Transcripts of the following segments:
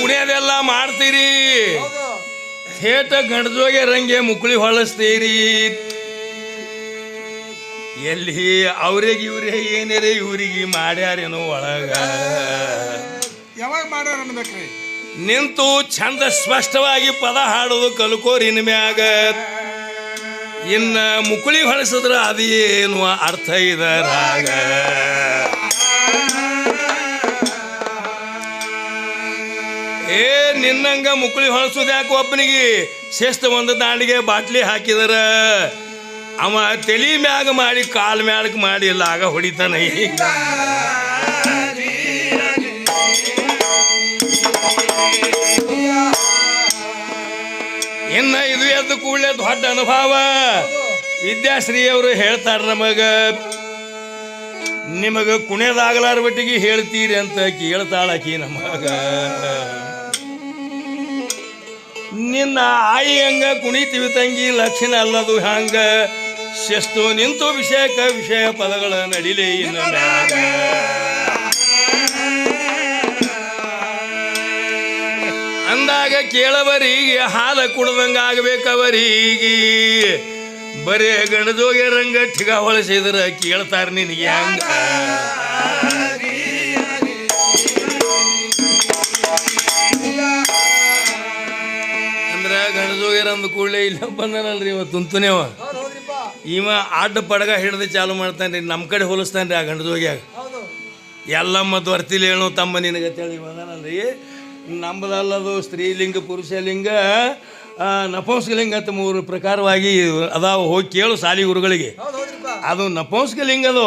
ಕುಣಿಯೋದೆಲ್ಲ ಮಾಡ್ತೀರಿ. ಥೇಟ ಗಂಡಜೋಗೆ ರಂಗೆ ಮುಕುಳಿ ಹೊಳಸ್ತೀರಿ. ಎಲ್ಲಿ ಅವ್ರಿಗೆ ಇವ್ರಿಗೆ ಏನೇರೆ ಇವ್ರಿಗೆ ಮಾಡ್ಯಾರೇನೋ ಒಳಗ. ಯಾವಾಗ ಮಾಡ್ಯಾರ ಅನ್ಬೇಕ್ರಿ ನಿಂತು ಚಂದ ಸ್ಪಷ್ಟವಾಗಿ ಪದ ಹಾಡೋದು ಕಲ್ಕೋರಿ ಮ್ಯಾಗ. ಇನ್ನ ಮುಕುಳಿ ಹೊಳಸಿದ್ರ ಅದೇನು ಅರ್ಥ ಇದರಾಗ ನಿನ್ನಂಗ ಮುಕುಳಿ ಹೊಳಸೋದು ಯಾಕೆ ಒಬ್ಬನಿಗೆ? ಶಿಸ್ತು ಒಂದು ದಾಂಡಿಗೆ ಬಾಟ್ಲಿ ಹಾಕಿದರ. ಅವ ತಲೆ ಮ್ಯಾಗ ಮಾಡಿ, ಕಾಲ್ ಮ್ಯಾಲಕ್ಕೆ ಮಾಡಿ ಆಗ ಹೊಡಿತಾನ ಇನ್ನ ಇದು ಎದ್ದು ಕೂಡಲೇ ದೊಡ್ಡ ಅನುಭವ. ವಿದ್ಯಾಶ್ರೀ ಅವರು ಹೇಳ್ತಾರ ನಮಗ. ನಿಮಗ ಕುಣಿಯದಾಗಲಾರ ಬಟ್ಟಿಗೆ ಹೇಳ್ತೀರಿ ಅಂತ ಕೇಳ್ತಾಳಕಿ ನಮಗ. ನಿನ್ನ ಆಯಿ ಹಂಗ ಕುಣಿತೀವಿ ತಂಗಿ, ಲಕ್ಷಣ ಅಲ್ಲದು ಹಂಗ ಶಿಸ್ತು ನಿಂತು ವಿಷಯಕ ವಿಷಯ ಪದಗಳ ನಡಿಲಿ ಅಂದಾಗ ಕೇಳವರಿಗೆ ಹಾಲ ಕುಡ್ದಂಗ ಆಗ್ಬೇಕವರಿಗೆ. ಬರೇ ಗಣಜೋಗೆ ರಂಗ ಠಿಗ ಹೊಳಸಿದ್ರ ಕೇಳ್ತಾರ ನಿನಗೆ ಹಂಗ. ಇಲ್ಲ ಬಂದನಲ್ರಿ ಇವ ತುಂತುನೇವ ಇವ ಅಡ್ಡ ಪಡಗ ಹಿಡ್ದು ಚಾಲು ಮಾಡ್ತಾನ್ರಿ ನಮ್ಮ ಕಡೆ ಹೋಲಿಸ್ತಾನ್ರಿ ಆ ಗಂಡದೋಗ್ಯಾಗ ಹೌದು ಎಲ್ಲಮ್ಮ ದ್ವರ್ತಿಲಿ ಹೇಳು ತಮ್ಮ ನಿನಗೆ ತಿಳಿ ಬಂದನಲ್ರಿ. ನಮ್ಮದಲ್ಲದು ಸ್ತ್ರೀಲಿಂಗ, ಪುರುಷಲಿಂಗ ನಪುಂಸಕಲಿಂಗ ಅಂತ ಮೂರು ಪ್ರಕಾರವಾಗಿ ಅದಾವ, ಹೋಗಿ ಕೇಳು ಸಾಲಿ ಗುರುಗಳಿಗೆ. ಅದು ನಪುಂಸಕಲಿಂಗ ಅದು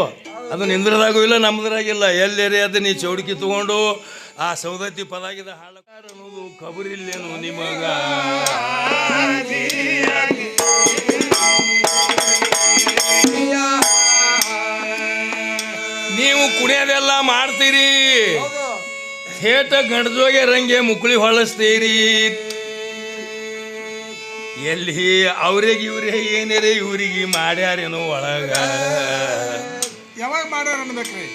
ಅದು ನಿಂದ್ರದಾಗೂ ಇಲ್ಲ ನಮ್ಮದ್ರಾಗಿಲ್ಲ ಎಲ್ಲೇರಿ ಅದು ನೀ ಚೌಡಿಕೆ ತಗೊಂಡು ಆ ಸೌದತ್ತಿ ಪದಾಗಿದ ಹಾಳಕಾರ ಅನ್ನೋದು ಕಬರಿಲ್ಲೇನು ನಿಮಗ? ನೀವು ಕುಡಿಯೋದೆಲ್ಲ ಮಾಡ್ತೀರಿ. ಥೇಟ ಗಂಡಜೋಗೆ ರಂಗೆ ಮುಕುಳಿ ಹೊಳಸ್ತೀರಿ. ಎಲ್ಲಿ ಅವ್ರಿಗೆ ಇವ್ರೆ ಏನೇರೆ ಇವ್ರಿಗೆ ಮಾಡ್ಯಾರೇನೋ ಒಳಗ. ಯಾವಾಗ ಮಾಡ್ಯಾರ ಅನ್ಬೇಕ್ರಿ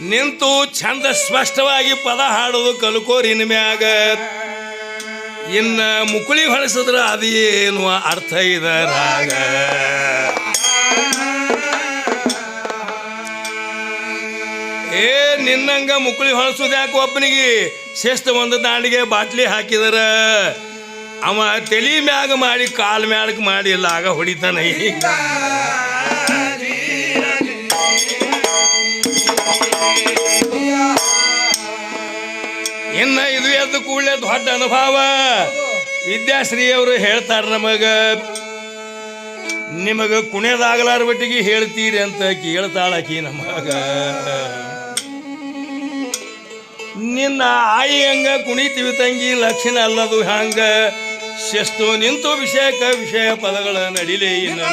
ನಿಂತು ಚಂದ ಸ್ಪಷ್ಟವಾಗಿ ಪದ ಹಾಡೋದು ಕಲ್ಕೋರಿ ಮ್ಯಾಗ. ಇನ್ನ ಮುಕುಳಿ ಹೊಳಿಸಿದ್ರ ಅದೇನು ಅರ್ಥ ಇದರಾಗ ಏ, ನಿನ್ನಂಗ ಮುಕುಳಿ ಹೊಳಸೋದು ಯಾಕೆ ಒಬ್ಬನಿಗೆ ಶಿಸ್ತು ಒಂದು ದಾಂಡಿಗೆ ಬಾಟ್ಲಿ ಹಾಕಿದರ. ಅವ ತಲೆ ಮ್ಯಾಗ ಮಾಡಿ, ಕಾಲ್ ಮ್ಯಾಲಕ್ಕೆ ಮಾಡಿ, ಲಾಗ ಹೊಡಿತಾನ ಇನ್ನ ಇದು ಎದ್ದು ಕೂಡಲೇ ದೊಡ್ಡ ಅನುಭವ. ವಿದ್ಯಾಶ್ರೀ ಅವರು ಹೇಳ್ತಾರ ನಮಗ, ನಿಮಗ ಕುಣಿಯದಾಗಲಾರ ಬಟ್ಟಿಗೆ ಹೇಳ್ತೀರಿ ಅಂತ ಕೇಳ್ತಾಳಕಿ ನಮಗ ನಿನ್ನ ಆಯಿ ಹಂಗ ಕುಣಿತೀವಿ ತಂಗಿ, ಲಕ್ಷಣ ಅಲ್ಲದು ಹಂಗ. ಶಿಸ್ತು ನಿಂತು ವಿಷಯಕ್ಕ ವಿಷಯ ಪದಗಳ ನಡಿಲೇ ಇನ್ನು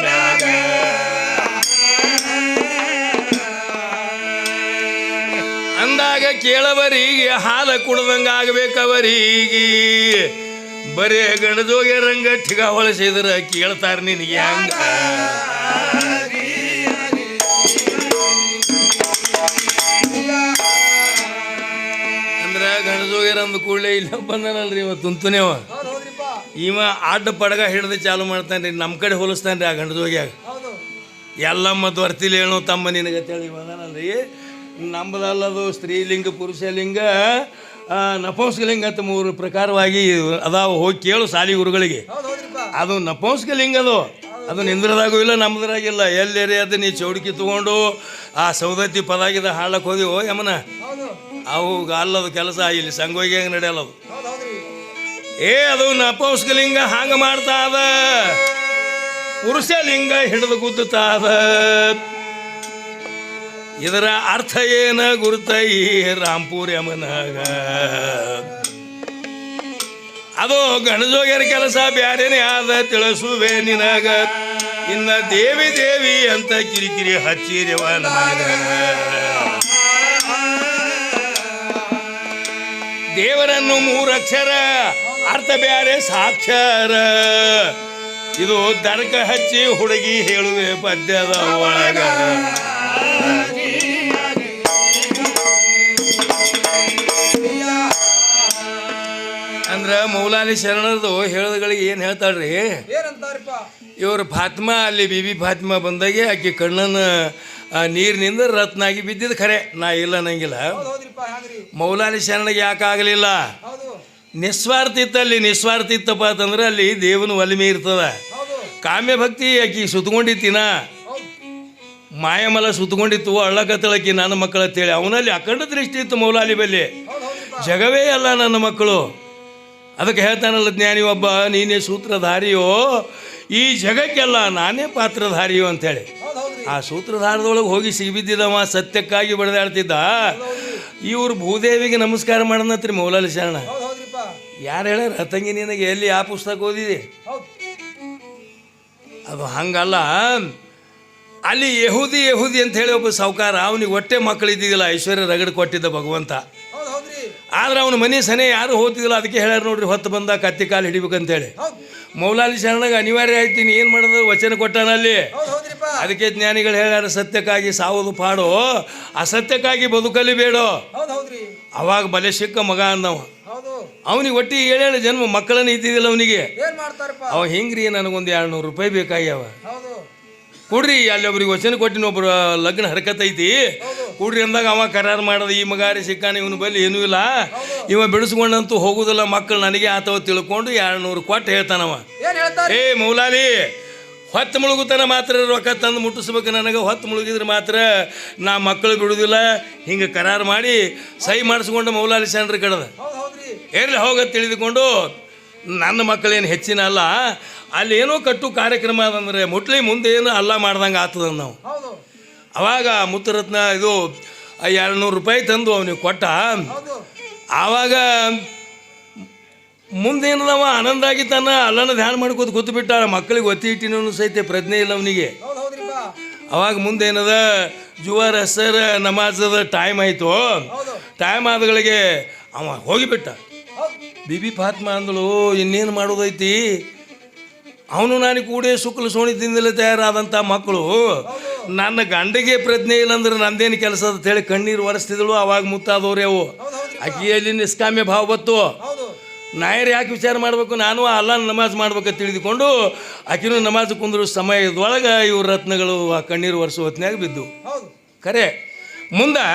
ಅಂದಾಗ ಕೇಳವರಿಗೆ ಹಾಲ ಕುಡ್ದಂಗ ಆಗ್ಬೇಕವರಿಗೆ. ಬರೇ ಗಣದೋಗೆ ರಂಗ ಠಿಗ ಹೊಳಸಿದ್ರ ಕೇಳ್ತಾರ ನಿನಗೆ ಹಂಗ. ಅಂದ್ರ ಗಣಜೋಗ್ಯರ ಅಂದ ಕೂಡಲೇ ಇಲ್ಲ ಬಂದನಲ್ರಿ ಇವ ತುಂತುನೇವ ಇವ ಅಡ್ಡ ಪಡಗ ಹಿಡ್ದು ಚಾಲು ಮಾಡ್ತಾನ್ರಿ ನಮ್ಮ ಕಡೆ ಹೋಲಿಸ್ತಾನ್ರಿ ಆ ಗಂಡಜೋಗ್ಯಾಗ ಎಲ್ಲ ಎಲ್ಲಮ್ಮ ದ್ವರ್ತಿಲಿ ಹೇಳೋ ತಮ್ಮ ನಿನಗೆ ತಿಳಿ ಬಂದನಲ್ರಿ. ನಮ್ಮದಲ್ಲದು ಸ್ತ್ರೀಲಿಂಗ ಪುರುಷಲಿಂಗ ಲಿಂಗ ನಪುಂಸಕಲಿಂಗ ಅಂತ ಮೂರು ಪ್ರಕಾರವಾಗಿ ಅದಾವ. ಹೋಗಿ ಕೇಳು ಸಾಲಿ ಗುರುಗಳಿಗೆ. ಹೌದು ಅದು ನಪುಂಸಕಲಿಂಗ ಅದು ಅದು ನಿಂದ್ರದಾಗೂ ಇಲ್ಲ ನಮ್ಮದ್ರಾಗಿಲ್ಲ ಎಲ್ಲೇರಿ ಅದು ನೀ ಚೌಡಿಕಿ ತಗೊಂಡು ಆ ಸೌದತ್ತಿ ಪದಾಗಿದ ಹಾಳಕ್ಕೆ ಹೋಗಿ ಯಮನ. ಹೌದು. ಅವು ಅಲ್ಲದು ಕೆಲಸ ಇಲ್ಲಿ ಸಂಗೋಗಿ ಹೆಂಗೆ ನಡೆಯಲ್ಲದು ಹೌದು ಏ ಅದು ನಪುಂಸಕಲಿಂಗ ಹಾಂಗ ಮಾಡ್ತಾ ಅದ ಪುರುಷಲಿಂಗ ಹಿಡಿದು ಗುದ್ದುತ್ತಾ ಅದ ಇದರ ಅರ್ಥ ಏನ ಗುರುತೈ? ಈ ರಾಂಪುರ ಯಮನಾಗ. ಅದು ಗಣಜೋಗ್ಯರ ಕೆಲಸ ಬ್ಯಾರೇನೆ ಆದ ತಿಳಿಸುವೆ ನಿನಗ. ಇನ್ನ ದೇವಿ ದೇವಿ ಅಂತ ಕಿರಿಕಿರಿ ಹಚ್ಚಿರವ ನಮಗ ದೇವರನ್ನು ಮೂರಕ್ಷರ ಅರ್ಥ ಬ್ಯಾರೆ ಸಾಕ್ಷರ. ಇದು ದರಕ ಹಚ್ಚಿ ಹುಡುಗಿ ಹೇಳುವೆ ಪದ್ಯದ ಒಳಗ. ಅಂದ್ರ ಮೌಲಾನಿ ಶರಣರದು ಹೇಳೋದ್ಗಳಿಗೆ ಏನು ಹೇಳ್ತಾಳ್ರಿ? ಇವರು ಫಾತ್ಮಾ ಅಲ್ಲಿ ಬಿ ಫಾತ್ಮಾ ಬಂದಾಗೆ ಆಕೆ ಕಣ್ಣನ ನೀರಿನಿಂದ ರತ್ನಾಗಿ ಬಿದ್ದಿದ್ದು ಖರೆ. ನಾ ಇಲ್ಲ ಅನ್ನಂಗಿಲ್ಲ. ಮೌಲಾನಿ ಶರಣಗೆ ಯಾಕೆ ಆಗಲಿಲ್ಲ? ನಿಸ್ವಾರ್ಥ ಇತ್ತು ಅಲ್ಲಿ ನಿಸ್ವಾರ್ಥ ಇತ್ತಪ್ಪ ಅಂತಂದ್ರೆ ಅಲ್ಲಿ ದೇವನ ಒಲಿಮೆ ಇರ್ತದ. ಕಾಮ್ಯ ಭಕ್ತಿ ಆಕಿ ಸುತ್ಕೊಂಡಿತ್ತಿನ. ಮಾಯಮಲ ಸುತ್ಕೊಂಡಿತ್ತು ಅಳ್ಳಕತ್ತಳಕಿ ನನ್ನ ಮಕ್ಕಳು ಅಂತೇಳಿ ಅವನಲ್ಲಿ ಅಖಂಡ ದೃಷ್ಟಿ ಇತ್ತು ಮೌಲಾಲಿ ಬಲ್ಲಿ. ಜಗವೇ ಅಲ್ಲ ನನ್ನ ಮಕ್ಕಳು. ಅದಕ್ಕೆ ಹೇಳ್ತಾನಲ್ಲ ಜ್ಞಾನಿ ಒಬ್ಬ ನೀನೇ ಸೂತ್ರಧಾರಿಯೋ ಈ ಜಗಕ್ಕೆಲ್ಲ ನಾನೇ ಪಾತ್ರಧಾರಿಯೋ ಅಂಥೇಳಿ. ಆ ಸೂತ್ರಧಾರದೊಳಗೆ ಹೋಗಿ ಸಿಗಿಬಿದ್ದಿದ್ದವ ಸತ್ಯಕ್ಕಾಗಿ ಬಡ್ದಾಡ್ತಿದ್ದ. ಇವ್ರು ಭೂದೇವಿಗೆ ನಮಸ್ಕಾರ ಮಾಡೋಣತ್ರಿ ಮೌಲಾಲಿ ಶರಣ. ಯಾರು ಹೇಳ್ಯಾರ ರತಂಗಿ ನಿನಗೆ ಎಲ್ಲಿ ಆ ಪುಸ್ತಕ ಓದಿದೆ? ಅದು ಹಂಗಲ್ಲ. ಅಲ್ಲಿ ಯಹೂದಿ ಯಹುದಿ ಅಂತ ಹೇಳಿ ಒಬ್ಬ ಸಾವುಕಾರ ಅವನಿಗೆ ಹೊಟ್ಟೆ ಮಕ್ಕಳಿದ್ದಿದ್ದಿಲ್ಲ ಐಶ್ವರ್ಯ ರಗಡ್ ಕೊಟ್ಟಿದ್ದ ಭಗವಂತ. ಆದ್ರೆ ಅವನ ಮನೆ ಸನೆ ಯಾರು ಹೋಗ್ತಿದ್ದಿಲ್ಲ ಅದಕ್ಕೆ ಹೇಳ್ಯಾರ ನೋಡ್ರಿ ಹೊತ್ತು ಬಂದ ಕತ್ತಿ ಕಾಲು ಹಿಡಿಬೇಕಂತೇಳಿ. ಹೇಳಿ ಮೌಲಾಲಿ ಶರಣಗೆ ಅನಿವಾರ್ಯ ಆಯ್ತೀನಿ ನೀನು ಏನು ಮಾಡೋದು? ವಚನ ಕೊಟ್ಟಾನ ಅಲ್ಲಿ. ಅದಕ್ಕೆ ಜ್ಞಾನಿಗಳು ಹೇಳ್ಯಾರ ಸತ್ಯಕ್ಕಾಗಿ ಸಾವುದು ಪಾಡು ಅಸತ್ಯಕ್ಕಾಗಿ ಬದುಕಲಿ ಬೇಡೋ. ಅವಾಗ ಬಲೆ ಸಿಕ್ಕ ಮಗ ಅಂದವ. ಅವನಿಗೆ ಒಟ್ಟಿ ಏಳೇಳು ಜನ್ಮ ಮಕ್ಕಳನ್ನ ಇದ್ದಿದ್ದಿಲ್ಲ ಅವನಿಗೆ. ಅವ ಹಿಂಗ್ರಿ ನನಗೊಂದು ಎರಡು ನೂರು ರೂಪಾಯಿ ಬೇಕಾಗ್ಯಾವ. ಕೊಡ್ರಿ ಅಲ್ಲಿ ಒಬ್ರಿಗೆ ವಚನ ಕೊಟ್ಟಿನ ಒಬ್ರು ಲಗ್ನ ಹರಕತೈತಿ ಐತಿ. ಕೂಡ್ರಿ ಅಂದಾಗ ಅವ ಕರಾರು ಮಾಡದ ಈ ಮಗಾರಿ ಸಿಕ್ಕಾನ ಇವನು ಬಲ್ಲಿ ಏನೂ ಇಲ್ಲ. ಇವ ಬಿಡಿಸ್ಕೊಂಡಂತೂ ಹೋಗುದಿಲ್ಲ ಮಕ್ಕಳು ನನಗೆ ಆತವ ತಿಳ್ಕೊಂಡು ಎರಡು ನೂರು ಕೊಟ್ಟು ಹೇಳ್ತಾನವ ಏ ಮೌಲಾಲಿ ಹೊತ್ತು ಮುಳುಗುತನ ಮಾತ್ರ ರೊಕ್ಕ ತಂದು ಮುಟ್ಟಿಸ್ಬೇಕು ನನಗೆ ಹೊತ್ತು ಮುಳುಗಿದ್ರೆ ಮಾತ್ರ ನಾ ಮಕ್ಕಳು ಬಿಡುವುದಿಲ್ಲ ಹಿಂಗೆ ಕರಾರು ಮಾಡಿ ಸಹಿ ಮಾಡಿಸ್ಕೊಂಡು ಮೌಲಾಲಿ ಶರಣರು ಕಡದ. ಎಲ್ಲಿ ಹೋಗ ತಿಳಿದುಕೊಂಡು ನನ್ನ ಮಕ್ಕಳೇನು ಹೆಚ್ಚಿನ ಅಲ್ಲ ಅಲ್ಲಿ ಏನೋ ಕಟ್ಟು ಕಾರ್ಯಕ್ರಮ ಅದಂದ್ರೆ ಮುಟ್ಲಿ ಮುಂದೆ ಏನು ಅಲ್ಲ ಮಾಡ್ದಂಗೆ ಆಗ್ತದ ನಾವು. ಅವಾಗ ಮುತ್ತರತ್ನ ಇದು ಎರಡು ನೂರು ರೂಪಾಯಿ ತಂದು ಅವನಿಗೆ ಕೊಟ್ಟ. ಆವಾಗ ಮುಂದೇನದವ ಆನಂದ ಆಗಿತ್ತಾನ ಅಲ್ಲನ ಧ್ಯಾನ ಮಾಡ್ಕೋತ ಕೂತು ಬಿಟ್ಟ ಮಕ್ಕಳಿಗೆ ಒತ್ತಿ ಇಟ್ಟಿನೂ ಸಹಿತ ಪ್ರಜ್ಞೆ ಇಲ್ಲ ಅವನಿಗೆ. ಅವಾಗ ಮುಂದೇನದ ಜುವಾರ್ ಸರ್ ನಮಾಜದ ಟೈಮ್ ಆಯಿತು. ಟೈಮ್ ಆದಗಳಿಗೆ ಅವ ಹೋಗಿಬಿಟ್ಟ. ಬಿಬಿ ಫಾತ್ಮಾ ಅಂದಳು ಇನ್ನೇನು ಮಾಡೋದೈತಿ? ಅವನು ನಾನು ಕೂಡೇ ಶುಕ್ಲ ಸೋಣಿ ತಿಂದಲೇ ತಯಾರಾದಂಥ ಮಕ್ಕಳು. ನನ್ನ ಗಂಡಗೆ ಪ್ರಜ್ಞೆ ಇಲ್ಲ ಅಂದ್ರೆ ನಂದೇನು ಕೆಲಸ ಅಂತ ಹೇಳಿ ಕಣ್ಣೀರು ಒರೆಸ್ತಿದ್ಳು ಅವಾಗ ಮುತ್ತಾದವ್ರೆ ಅವು. ಅಕ್ಕಿಯಲ್ಲಿ ನಿಷ್ಕಾಮ್ಯ ಭಾವ ಬತ್ತು ನಾಯರ್ ಯಾಕೆ ವಿಚಾರ ಮಾಡಬೇಕು? ನಾನು ಅಲ್ಲ ನಮಾಜ್ ಮಾಡ್ಬೇಕಂತ ತಿಳಿದುಕೊಂಡು ಆಕಿನೂ ನಮಾಜ್ ಕುಂದ್ರು ಸಮಯದೊಳಗೆ ಇವ್ರ ರತ್ನಗಳು ಆ ಕಣ್ಣೀರು ಒರೆಸುವ ಹೊತ್ನ್ಯಾಗ ಬಿದ್ದು. ಖರೆ. ಮುಂದೆ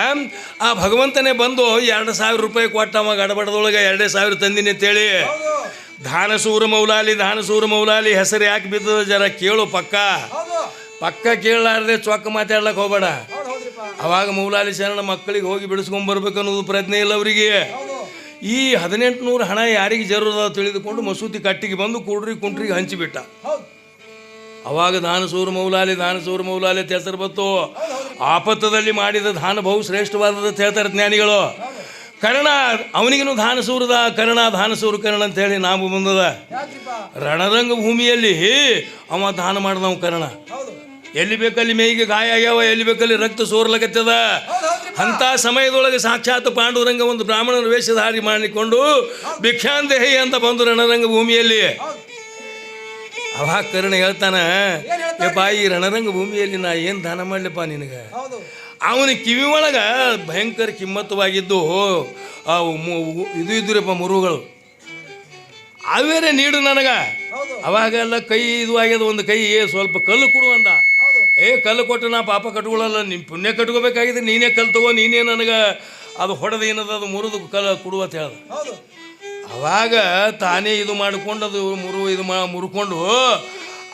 ಆ ಭಗವಂತನೇ ಬಂದು ಎರಡು ಸಾವಿರ ರೂಪಾಯಿ ಕೊಟ್ಟ ಅವ ಗಡಬಡದೊಳಗೆ ಎರಡೇ ಸಾವಿರ ತಂದಿನಿ ಅಂತೇಳಿ. ಧಾನಸೂರ ಮೌಲಾಲಿ ಧಾನಸೂರ ಮೌಲಾಲಿ ಹೆಸರು ಯಾಕೆ ಬಿದ್ದದ ಜರ ಕೇಳು ಪಕ್ಕ. ಪಕ್ಕ ಕೇಳಲಾರ್ದೆ ಚೊಕ್ಕ ಮಾತಾಡ್ಲಕ್ಕೆ ಹೋಗಬೇಡ. ಅವಾಗ ಮೌಲಾಲಿ ಶರಣ ಮಕ್ಕಳಿಗೆ ಹೋಗಿ ಬಿಡಿಸ್ಕೊಂಬರ್ಬೇಕು ಅನ್ನೋದು ಪ್ರಜ್ಞೆ ಇಲ್ಲ ಅವರಿಗೆ. ಈ ಹದಿನೆಂಟು ನೂರು ಹಣ ಯಾರಿಗೆ ಜರೂರದ ತಿಳಿದುಕೊಂಡು ಮಸೂತಿ ಕಟ್ಟಿಗೆ ಬಂದು ಕೂಡ್ರಿ ಕುಂಟ್ರಿಗೆ ಹಂಚಿಬಿಟ್ಟ. ಅವಾಗ ದಾನಸೂರು ಮೌಲಾಲಿ ದಾನಸೂರು ಮೌಲಾಲಿ ಅಂತ ಹೆಸರು ಆಪತ್ತದಲ್ಲಿ ಮಾಡಿದ ದಾನ ಬಹು ಶ್ರೇಷ್ಠವಾದದ್ದು ಹೇಳ್ತಾರೆ ಜ್ಞಾನಿಗಳು. ಕರ್ಣ ಅವನಿಗೂ ದಾನಸೂರದ ಕರ್ಣ ಧಾನಸೂರು ಕರ್ಣ ಅಂತ ಹೇಳಿ ನಾವು ಬಂದದ. ರಣರಂಗ ಭೂಮಿಯಲ್ಲಿ ಅವ ದಾನ ಮಾಡಿದವ ಕರ್ಣ. ಎಲ್ಲಿ ಬೇಕಲ್ಲಿ ಮೇಯಿಗೆ ಗಾಯ ಆಗ್ಯಾವ, ಎಲ್ಲಿ ಬೇಕಲ್ಲಿ ರಕ್ತ ಸೋರ್ಲಕತ್ತದ ಅಂಥ ಸಮಯದೊಳಗೆ ಸಾಕ್ಷಾತ್ ಪಾಂಡುರಂಗ ಒಂದು ಬ್ರಾಹ್ಮಣನ ವೇಷಧಾರಿ ಮಾಡಿಕೊಂಡು, ಭಿಕ್ಷಾಂದೇಹಿ ಅಂತ ಬಂದು ರಣರಂಗ ಭೂಮಿಯಲ್ಲಿ. ಅವಾಗ ಕರ್ಣ ಹೇಳ್ತಾನ? ಯಪ್ಪ ಈ ರಣರಂಗ ಭೂಮಿಯಲ್ಲಿ ನಾ ಏನು ದಾನ ಮಾಡ್ಲಪ್ಪ ನಿನಗೆ? ಅವನ ಕಿವಿ ಒಳಗೆ ಭಯಂಕರ ಕಿಮ್ಮತ್ತವಾಗಿದ್ದು ಆ ಮು- ಇದು ಇದ್ರಪ್ಪ ಮುರುಗಳು. ಅವೇರೆ ನೀಡು ನನಗೆ. ಅವಾಗೆಲ್ಲ ಕೈ ಇದು ಆಗ್ಯದ ಒಂದು ಕೈ ಸ್ವಲ್ಪ ಕಲ್ಲು ಕೊಡು ಅಂದ. ಏ ಕಲ್ಲು ಕೊಟ್ಟು ನಾ ಪಾಪ ಕಟ್ಕೊಳ್ಳಲ್ಲ ನಿಮ್ಮ ಪುಣ್ಯ ಕಟ್ಕೋಬೇಕಾಗಿದೆ ನೀನೇ ಕಲ್ಲು ತಗೋ ನೀನೇ ನನಗೆ ಅದು ಹೊಡೆದು ಏನದ ಅದು ಮುರಿದು ಕಲ್ಲು ಕೊಡು ಅಂತ ಹೇಳ್ದ. ಅವಾಗ ತಾನೇ ಇದು ಮಾಡಿಕೊಂಡು ಅದು ಮುರು ಇದು ಮಾ, ಮುರ್ಕೊಂಡು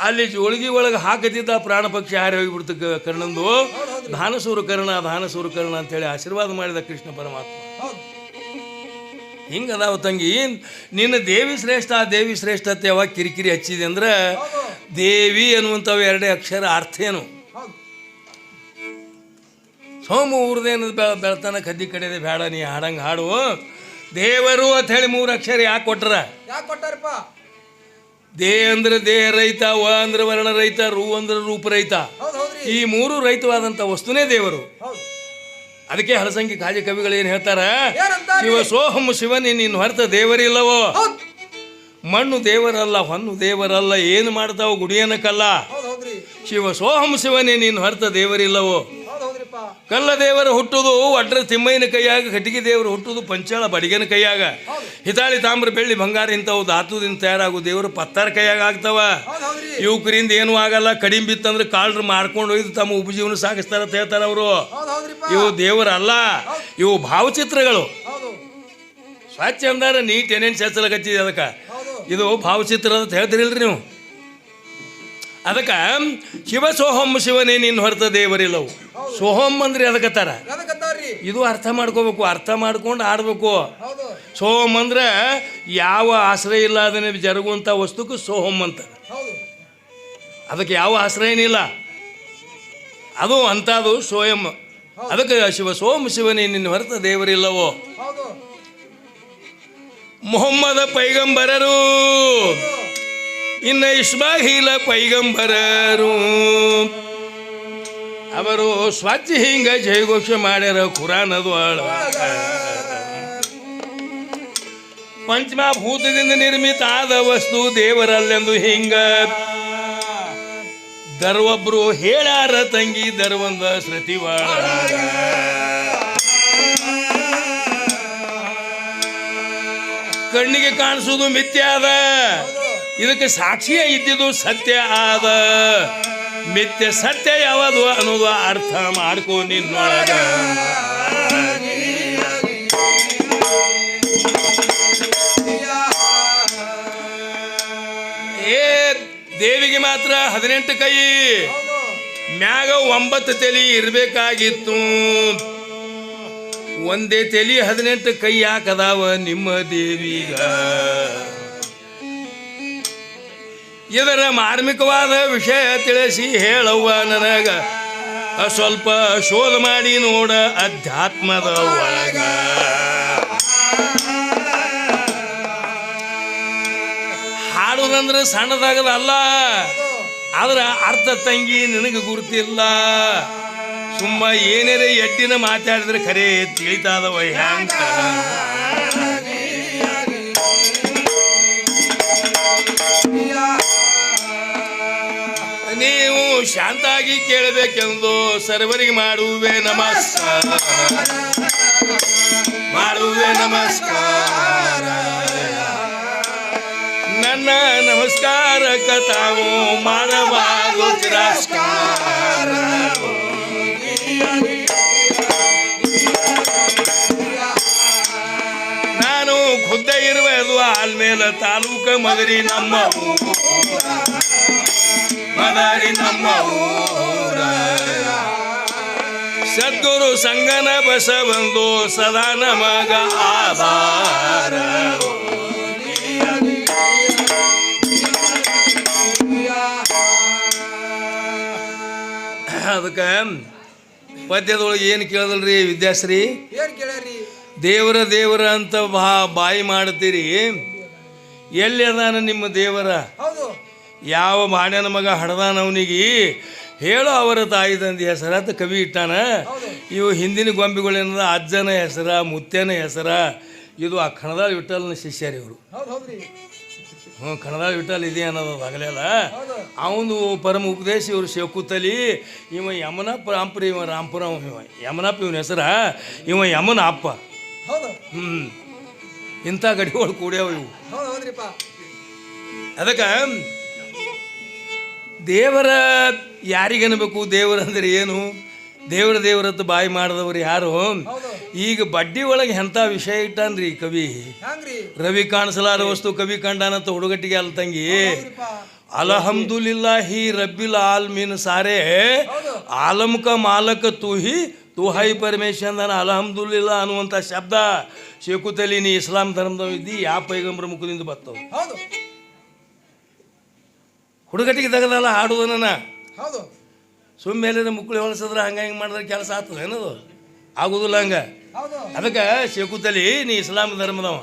ಅಲ್ಲಿ ಜೋಳಿಗೆ ಒಳಗೆ ಹಾಕತಿದ್ದ ಪ್ರಾಣ ಪಕ್ಷಿ ಹಾರಿ ಹೋಗಿಬಿಡ್ತು ಕರ್ಣಂದು. ಧಾನಸೂರು ಕರ್ಣ ಧಾನಸೂರು ಕರ್ಣ ಅಂತೇಳಿ ಆಶೀರ್ವಾದ ಮಾಡಿದ ಕೃಷ್ಣ ಪರಮಾತ್ಮ. ಹಿಂಗದಾವ ತಂಗಿ, ನಿನ್ನ ದೇವಿ ಶ್ರೇಷ್ಠ, ಆ ದೇವಿ ಶ್ರೇಷ್ಠತೆ ಯಾವಾಗ ಕಿರಿಕಿರಿ ಹಚ್ಚಿದೆ ಅಂದ್ರೆ ದೇವಿ ಅನ್ನುವಂಥವು ಎರಡೇ ಅಕ್ಷರ ಅರ್ಥ ಏನು? ಹೌದು ಸೋಮು ಊರ್ದೇನು ಬೆಳ, ಬೆಳತನ ಕದ್ದಿ ಕಡೆದೆ ಬೇಡ, ನೀ ಹಾಡಂಗೆ ಹಾಡು. ದೇವರು ಅಂತ ಹೇಳಿ ಮೂರು ಅಕ್ಷರ ಯಾಕೆ ಕೊಟ್ರ? ಯಾಕೆ ಕೊಟ್ಟಾರಪ್ಪ? ದೇ ಅಂದ್ರೆ ದೇಹ ರೈತ ವ ಅಂದ್ರೆ ವರ್ಣ ರೈತ ರು ಅಂದ್ರೆ ರೂಪ ರೈತ. ಈ ಮೂರು ರೈತವಾದಂತ ವಸ್ತುನೇ ದೇವರು. ಅದಕ್ಕೆ ಹಳಸಂಗಿ ಕಾಜಿ ಕವಿಗಳು ಏನು ಹೇಳ್ತಾರ? ಶಿವ ಸೋಹಂ ಶಿವನೇ ನೀನು ಹೊರತ ದೇವರಿಲ್ಲವೋ? ಮಣ್ಣು ದೇವರಲ್ಲ ಹೊನ್ನು ದೇವರಲ್ಲ ಏನು ಮಾಡ್ತಾವ ಗುಡಿಯನಕ್ಕಲ್ಲ ಶಿವ ಸೋಹಂ ಶಿವನೇ ನೀನು ಹೊರತ ದೇವರಿಲ್ಲವೋ? ಕಲ್ಲ ದೇವರು ಹುಟ್ಟುದು ಒಟ್ರ ತಿಮ್ಮಯ್ಯನ ಕೈಯಾಗ ಕಟ್ಟಿಗೆ ದೇವರು ಹುಟ್ಟುದು ಪಂಚಾಳ ಬಡಿಗೆನ ಕೈಯಾಗ. ಹಿತಾಳಿ ತಾಮ್ರ ಬೆಳ್ಳಿ ಬಂಗಾರ ಇಂಥವು ಧಾತುದಿಂದ ತಯಾರಾಗು ದೇವರು ಪತ್ತಾರ ಕೈಯಾಗ ಆಗ್ತಾವ. ಯುವಕರಿಂದ ಏನೂ ಆಗಲ್ಲ ಕಡಿಮೆ ಬಿತ್ತಂದ್ರೆ ಕಾಳ್ರು ಮಾಡ್ಕೊಂಡು ಒಯ್ದು ತಮ್ಮ ಉಪಜೀವನ ಸಾಗಿಸ್ತಾರ ಅಂತ ಹೇಳ್ತಾರೆ ಅವರು. ಇವು ದೇವರಲ್ಲ ಇವು ಭಾವಚಿತ್ರಗಳು. ಸ್ವಚ್ಛ ಅಂದಾರ ನೀಟ್ ಏನೇನು ಹಚ್ಚಲಕತ್ತಿದೆ ಅದಕ್ಕೆ. ಇದು ಭಾವಚಿತ್ರ ಅಂತ ಹೇಳ್ತಿರಿಲ್ರಿ ನೀವು? ಅದಕ್ಕೆ ಶಿವ ಸೋಹಂ ಶಿವನೇ ನಿನ್ನ ಹೊರತ ದೇವರಿಲ್ಲವು. ಸೋಹಂ ಅಂದ್ರೆ ಅದಕ್ಕತ್ತಾರ ಇದು ಅರ್ಥ ಮಾಡ್ಕೋಬೇಕು ಅರ್ಥ ಮಾಡ್ಕೊಂಡು ಆಡಬೇಕು ಸೋಹಂ ಅಂದ್ರೆ ಯಾವ ಆಶ್ರಯ ಇಲ್ಲ ಅದನ್ನ ಜರುಗುವಂಥ ವಸ್ತುಕ್ಕೂ ಸೋಹಂ ಅಂತ. ಅದಕ್ಕೆ ಯಾವ ಆಶ್ರಯನಿಲ್ಲ ಅದು ಅಂಥದ್ದು ಸೋಯಂ ಅದಕ್ಕೆ ಶಿವ ಸೋಮ ಶಿವನೇ ನಿನ್ನ ಹೊರತ ದೇವರಿಲ್ಲವೋ. ಮೊಹಮ್ಮದ ಪೈಗಂಬರರು. ಇನ್ನು ಇಸ್ಮಾಹಿಲ ಪೈಗಂಬರರು. ಅವರು ಸ್ವಚ್ಛ ಹಿಂಗ ಜಯಘೋಷ ಮಾಡ್ಯಾರ ಕುರಾನದು ಒಳಗ ಪಂಚಮಭೂತದಿಂದ ನಿರ್ಮಿತ ಆದ ವಸ್ತು ದೇವರಲ್ಲೆಂದು ಹಿಂಗ. ದರ್ವೊಬ್ರು ಹೇಳಾರ ತಂಗಿ ದರ್ವಂದ ಶ್ರತಿವಾಳ ಕಣ್ಣಿಗೆ ಕಾಣಿಸೋದು ಮಿಥ್ಯ ಅದ ಇದಕ್ಕೆ ಸಾಕ್ಷಿಯೇ ಇದ್ದಿದ್ದು ಸತ್ಯ ಆದ ಮಿಥ್ಯ ಸತ್ಯ ಯಾವುದು ಅನ್ನೋದು ಅರ್ಥ ಮಾಡ್ಕೋ ನಿನ್ನೊಳಗ ಏ, ದೇವಿಗೆ ಮಾತ್ರ ಹದಿನೆಂಟು ಕೈ. ಮ್ಯಾಗ ಒಂಬತ್ತು ತಲೆ ಇರಬೇಕಾಗಿತ್ತು. ಒಂದೇ ತಲೆ ಹದಿನೆಂಟು ಕೈ ಯಾಕದಾವ ನಿಮ್ಮ ದೇವಿಗ? ಇದರ ಮಾರ್ಮಿಕವಾದ ವಿಷಯ ತಿಳಿಸಿ ಹೇಳವ್ವ ನನಗ. ಸ್ವಲ್ಪ ಶೋಧ ಮಾಡಿ ನೋಡ ಅಧ್ಯಾತ್ಮದ ಒಳಗ. ಹಾಡುದಂದ್ರೆ ಸಣ್ಣದಾಗದಲ್ಲ ಆದ್ರ ಅರ್ಥ ತಂಗಿ ನಿನಗೆ ಗುರುತಿಲ್ಲ. ಸುಮ್ಮ ಏನೇರೇ ಎಟ್ಟಿನ ಮಾತಾಡಿದ್ರೆ ಖರೆ ತಿಳಿತಾದವ ಹ್ಯಾಂಗ? ಶಾಂತಾಗಿ ಕೇಳಬೇಕೆಂದು ಸರ್ವರಿಗೆ ಮಾಡುವೆ ನಮಸ್ಕಾರ. ಮಾಡುವೆ ನಮಸ್ಕಾರ. ನನ್ನ ನಮಸ್ಕಾರಕ್ಕ ತಾವು ಮಾಡಬಾರದು ತಿರಸ್ಕಾರ ನಾನು ಖುದ್ದ ಇರುವುದು ಆಲ್ಮೇಲ ತಾಲೂಕ ಮಗರಿ ನಮ್ಮ. ಮದರಿ ನಮ್ಮ ಊರ. ಸದ್ಗುರು ಸಂಗನ ಬಸವಂದು ಸದಾ ನಮಗ ಆಧಾರ. ಅದಕ್ಕೆ ಪದ್ಯದೊಳಗೆ ಏನು ಕೇಳದಲ್ರಿ ವಿದ್ಯಾಶ್ರೀ? ದೇವರ ದೇವರ ಅಂತ ಬಾ ಬಾಯಿ ಮಾಡ್ತೀರಿ. ಎಲ್ಲಿ ಅದಾನ ನಿಮ್ಮ ದೇವರ? ಹೌದು. ಯಾವ ಮಾಡ್ಯಾನ ಮಗ ಹಡದಾನ ಅವನಿಗೆ ಹೇಳೋ ಅವರ ತಾಯಿ ತಂದೆ ಹೆಸರ ಅಂತ ಕವಿ ಇಟ್ಟಾನ. ಇವು ಹಿಂದಿನ ಗೊಂಬೆಗಳೇನದ ಅಜ್ಜನ ಹೆಸರ ಮುತ್ಯನ ಹೆಸರ. ಇದು ಆ ಕಣದಾಳ ವಿಠಲ್ನ ಶಿಷ್ಯರು ಇವರು. ಹ್ಞೂ ಕಣದಾಳ ವಿಠಲ್ ಇದೆ ಅನ್ನೋದು ಆಗಲೇಲ್ಲ ಅವನು ಪರಮ ಉಪದೇಶ ಇವರು ಶೇಕುತಲಿ. ಇವ ಯಮನ ರಾಮ್ಪುರ ಇವ ರಾಂಪುರ ಇವ ಯಮನಪ್ಪ ಇವನ ಹೆಸರ. ಇವ ಯಮನ ಅಪ್ಪ. ಹ್ಞೂ ಇಂಥ ಗಡಿಗಳು ಕೂಡ್ಯಾವ ಇವು. ಅದಕ್ಕೆ ದೇವರ ಯಾರಿಗನ್ಬೇಕು ದೇವರ ಅಂದ್ರೆ ಏನು? ದೇವರ ದೇವರತ್ತ ಬಾಯಿ ಮಾಡಿದವರು ಯಾರು? ಈಗ ಬಡ್ಡಿ ಒಳಗೆ ಎಂಥ ವಿಷಯ ಇಟ್ಟಾನ್ರಿ ಕವಿ? ರವಿ ಕಾಣಿಸಲಾರ ವಸ್ತು ಕವಿ ಕಂಡಾನಂತ ಹುಡುಗಟ್ಟಿಗೆ ಅಲ್ಲ ತಂಗಿ. ಅಲ್ಹಮ್ದುಲಿಲ್ಲಾಹಿ ರಬ್ಬಿಲ್ ಆಲ್ಮೀನ್ ಸಾರೆ. ಹೌದು. ಆಲಮ್ ಕ ಮಾಲಕ ತುಹಿ ತುಹಾಯಿ ತೂ ಹೈ ಪರಮೇಶ್ವರನ ಅಲ್ಹಮ್ದುಲಿಲ್ಲಾ ಅನ್ನುವಂಥ ಶಬ್ದ ಶೇಕುತಲಿ ನೀ ಇಸ್ಲಾಂ ಧರ್ಮದವ ಇದ್ದಿ ಯಾ ಪೈಗಂಬರ ಮುಖದಿಂದ ಬರ್ತವೆ ಹೌದು ಹುಡುಗಟ್ಟಿಗೆ ತೆಗೆದಲ್ಲ ಹಾಡುವನ ಹೌದು. ಸುಮ್ಮೇಲೆ ಮುಕ್ಕಳಿ ಹೊಲಸಿದ್ರೆ ಹಂಗ ಹಿಂಗೆ ಮಾಡಿದ್ರೆ ಕೆಲಸ ಆಗ್ತದೆ ಏನದು? ಆಗುದಿಲ್ಲ ಹಂಗ. ಅದಕ್ಕೆ ಶೇಖುತಲಿ ನೀ ಇಸ್ಲಾಂ ಧರ್ಮದವ.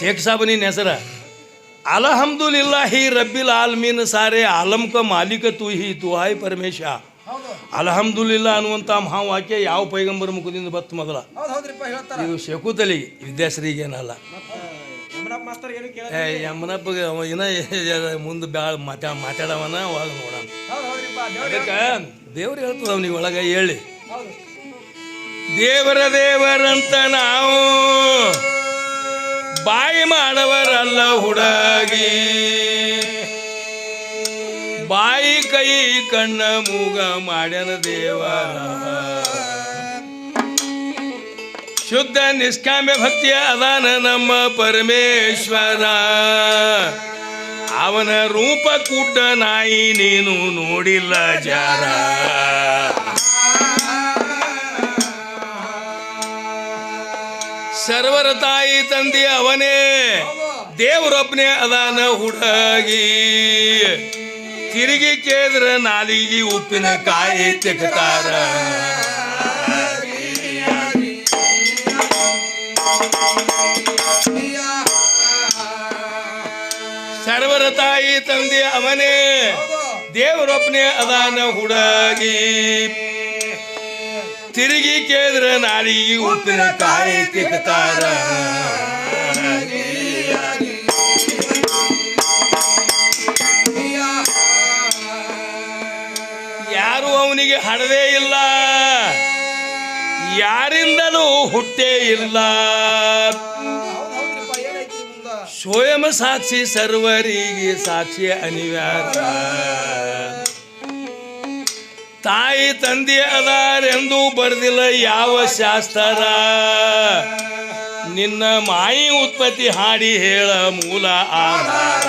ಶೇಖ್ ಸಾಬ್ ನಿನ್ನ ಹೆಸರ? ಹಿ ರಬ್ಬಿಲ್ ಆಲ್ಮೀನ್ ಸಾರೆ ಆಲಮ್ಕ ಕ ಮಾಲೀಕ ತುಹಿ ಹಿ ತು ಹಾಯ್ ಪರಮೇಶ ಅಲಹಮ್ದುಲಿಲ್ಲ ಅನ್ನುವಂಥ ಮಹಾವಾಕ್ಯ ಯಾವ ಪೈಗಂಬರ ಮುಖದಿಂದ ಬತ್ತು ಮೊದಲ ಇದು ಶೇಖುತಲಿ ವಿದ್ಯಾಶ್ರೀಗೇನಲ್ಲ. ಮಾಸ್ತರ್ ಏನು ಕೇಳ ಏ ಯಮ್ಮನಪ್ಪಗೆ ಅವ ಇನ್ನ ಮುಂದೆ ಬ್ಯಾಳ ಮಾತಾ ಮಾತಾಡವನ ಅವಾಗ ನೋಡೋಣ. ಹೌದು ಹೌದ್ರಿಪ್ಪ ದೇವ್ರ ಅದಕ್ಕೆ ದೇವ್ರು ಹೇಳ್ತದ ಅವ್ನಿಗೆ ಒಳಗೆ ಹೇಳಿ. ಹೌದು. ದೇವರ ದೇವರಂತ ನಾವು ಬಾಯಿ ಮಾಡವರಲ್ಲ ಹುಡುಗಿ. ಬಾಯಿ ಕೈ ಕಣ್ಣ ಮೂಗ ಮಾಡ್ಯನ ದೇವರ. ಶುದ್ಧ ನಿಷ್ಕಾಮ್ಯ ಭಕ್ತಿಯ ಅದಾನ ನಮ್ಮ ಪರಮೇಶ್ವರ. ಅವನ ರೂಪ ಕೂಟ ನಾಯಿ ನೀನು ನೋಡಿಲ್ಲ ಜಾರ. ಸರ್ವರ ತಾಯಿ ತಂದೆ ಅವನೇ, ದೇವರೊಬ್ಬನೇ ಅದಾನ ಹುಡುಗಿ. ತಿರುಗಿ ಕೇದ್ರ ನಾಲಿಗೆ ಉಪ್ಪಿನ ಕಾಯಿ ತೆಗತಾರ ಸರ್ವರ ತಾಯಿ ತಂದೆ ಅವನೇ. ದೇವರೊಬ್ಬನೇ ಅದಾನ ಹುಡುಗಿ. ತಿರುಗಿ ಕೇಳಿದ್ರ ನಾಲಿಗೆ ಉಪ್ಪಿನ ಕಾಯಿ ತಿಕ್ತಾರ ಯಾರು ಅವನಿಗೆ ಹಡದೇ ಇಲ್ಲ. ಯಾರಿಂದಲೂ ಹುಟ್ಟೇ ಇಲ್ಲ. ಸ್ವಯಂ ಸಾಕ್ಷಿ ಸರ್ವರಿಗೆ ಸಾಕ್ಷಿ ಅನಿವಾರ್ಯ. ತಾಯಿ ತಂದೆ ಅದಾರೆಂದು ಬರ್ದಿಲ್ಲ ಯಾವ ಶಾಸ್ತ್ರ? ನಿನ್ನ ಮಾಯಿ ಉತ್ಪತ್ತಿ ಹಾಡಿ ಹೇಳ ಮೂಲ ಆಧಾರ.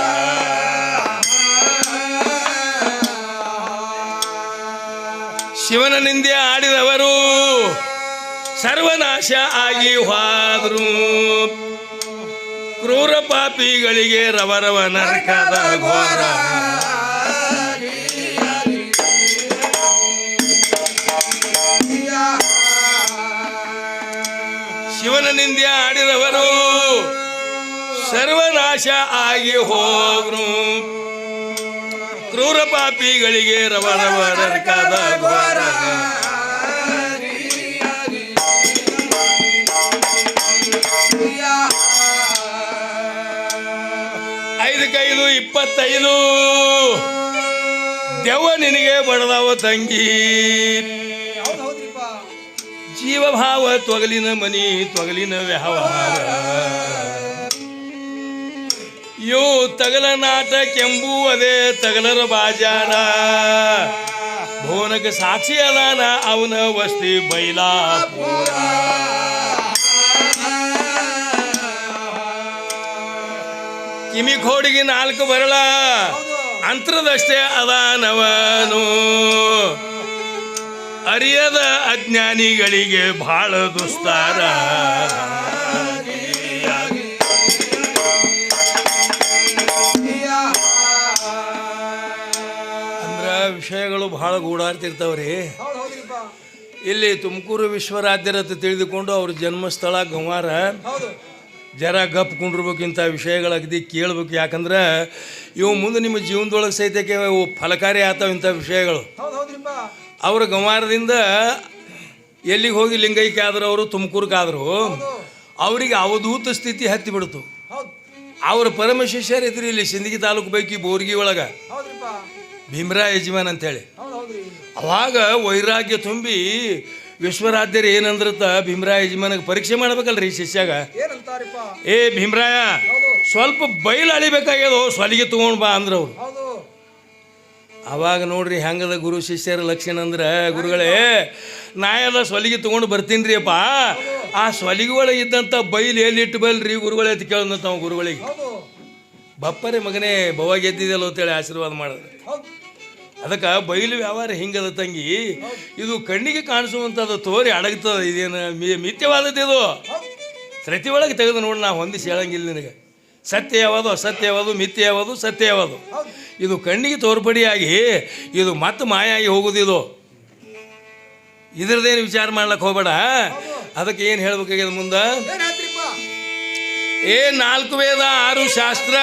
ಶಿವನ ನಿಂದೆ ಆಡಿದವರು ಸರ್ವನಾಶ ಆಗಿ ಹೋದ್ರು. ಕ್ರೂರ ಪಾಪಿಗಳಿಗೆ ರವರವ ನರಕದ ಘೋರ. ಶಿವನ ನಿಂದೆ ಆಡಿದವರು ಸರ್ವನಾಶ ಆಗಿ ಹೋಗ್ರು. ಕ್ರೂರ ಪಾಪಿಗಳಿಗೆ ರವರವ ನರಕದ ಘೋರ. ಐದಕ್ಕೈದು ಇಪ್ಪತ್ತೈದು. ದೆವ್ವ ನಿನಗೆ ಬಡದವ ತಂಗಿ. ಜೀವಭಾವ ತೊಗಲಿನ ಮನಿ, ತೊಗಲಿನ ವ್ಯವಹಾರ. ಯೋ ತಗಲ ನಾಟಕೆಂಬುವುದೇ ತಗಲರ ಬಾಜಾರ. ಭುವನಕ್ಕೆ ಸಾಕ್ಷಿ ಅದಾನ, ಅವನ ವಸ್ತಿ ಬೈಲಾಪುರ. ಕಿಮಿ ಕೋಡಿಗೆ ನಾಲ್ಕು ಬರಳ. ಅಂತರದಷ್ಟೇ ಅದಾನವನು. ಅರಿಯದ ಅಜ್ಞಾನಿಗಳಿಗೆ ಬಹಳ ದುಸ್ತಾರ. ಅಂದ್ರ ವಿಷಯಗಳು ಬಹಳ ಗೂಡಾಡ್ತಿರ್ತಾವ್ರಿ ಇಲ್ಲಿ ತುಮಕೂರು ವಿಶ್ವರಾಧ್ಯರತ ತಿಳಿದುಕೊಂಡು ಅವ್ರ ಜನ್ಮಸ್ಥಳ ಗಂವಾರ. ಜರ ಗಪ್ ಕುಂಡಿರ್ಬೇಕಿಂಥ ವಿಷಯಗಳು ಅಗದಿ ಕೇಳ್ಬೇಕು. ಯಾಕಂದ್ರೆ ಇವು ಮುಂದೆ ನಿಮ್ಮ ಜೀವನದೊಳಗೆ ಸಹಿತ ಇವು ಫಲಕಾರಿ ಆತಾವ ಇಂಥ ವಿಷಯಗಳು. ಅವ್ರ ಗಂವಾರದಿಂದ ಎಲ್ಲಿಗೆ ಹೋಗಿ ಲಿಂಗೈಕ್ಯ ಆದ್ರೆ ಅವರು ತುಮಕೂರ್ಗಾದ್ರು ಅವರಿಗೆ ಅವಧೂತ ಸ್ಥಿತಿ ಹತ್ತಿ ಬಿಡ್ತು. ಅವ್ರ ಪರಮ ಶಿಷ್ಯರು ಇದ್ರಿ ಇಲ್ಲಿ ಸಿಂದಗಿ ತಾಲೂಕು ಬೈಕಿ ಬೋರ್ಗಿ ಒಳಗೆ. ಭೀಮ್ರಾ ಯಜಮಾನ್ ಅಂತೇಳಿ ಅವಾಗ ವೈರಾಗ್ಯ ತುಂಬಿ ವಿಶ್ವರಾಧ್ಯರು ಏನಂದ್ರತ ಭೀಮರಾಯ ಯಜಮಾನಿಗೆ ಪರೀಕ್ಷೆ ಮಾಡ್ಬೇಕಲ್ರಿ ಶಿಷ್ಯಾಗ? ಏ ಭೀಮರಾಯ ಸ್ವಲ್ಪ ಬೈಲ್ ಅಳಿಬೇಕಾಗ್ಯದ ಸೊಲಿಗೆ ತಗೊಂಡ್ ಬಾ ಅಂದ್ರ ಅವ್ರು. ಅವಾಗ ನೋಡ್ರಿ ಹೆಂಗದ ಗುರು ಶಿಷ್ಯರ ಲಕ್ಷಣ ಅಂದ್ರೆ ಗುರುಗಳೇ ನಾ ಎಲ್ಲ ಸೊಲಿಗೆ ತಗೊಂಡು ಬರ್ತೀನಿ ರೀ ಅಪ್ಪ ಆ ಸೊಲಿಗೆ ಒಳಗೆ ಇದ್ದಂಥ ಬೈಲ್ ಎಲ್ಲಿ ಇಟ್ಟು ಬಲ್ರಿ ಗುರುಗಳೇ ಅಂತ ಕೇಳಿದಂತ ಅವ ಗುರುಗಳಿಗೆ. ಬಪ್ಪರೇ ಮಗನೇ ಬವ ಗೆದ್ದಿದ್ದಲ್ಲ ಅಂತೇಳಿ ಆಶೀರ್ವಾದ ಮಾಡಿದ್ರೆ. ಅದಕ್ಕೆ ಬಯಲು ವ್ಯವಹಾರ ಹಿಂಗದ ತಂಗಿ. ಇದು ಕಣ್ಣಿಗೆ ಕಾಣಿಸುವಂಥದ್ದು ತೋರಿ ಅಡಗ್ತದ ಇದೇನು ಮಿಥ್ಯವಾದದ್ದು ಸೃತಿ ಒಳಗೆ ತೆಗೆದು ನೋಡಿ ನಾ ಹೊಂದಿಸಿ ಹೇಳಂಗಿಲ್ಲ ನಿನಗೆ. ಸತ್ಯ ಯಾವುದು ಅಸತ್ಯ ಯಾವುದು ಮಿಥ್ಯ ಯಾವುದು ಸತ್ಯ ಯಾವುದು ಇದು ಕಣ್ಣಿಗೆ ತೋರ್ಪಡಿಯಾಗಿ ಇದು ಮತ್ತೆ ಮಾಯಾಗಿ ಹೋಗುದು ಇದು. ಇದ್ರದ್ದೇನು ವಿಚಾರ ಮಾಡ್ಲಕ್ಕೆ ಹೋಗಬೇಡ. ಅದಕ್ಕೆ ಏನು ಹೇಳ್ಬೇಕಾಗ್ಯದ ಮುಂದೆ? ಏ ನಾಲ್ಕು ವೇದ ಆರು ಶಾಸ್ತ್ರ.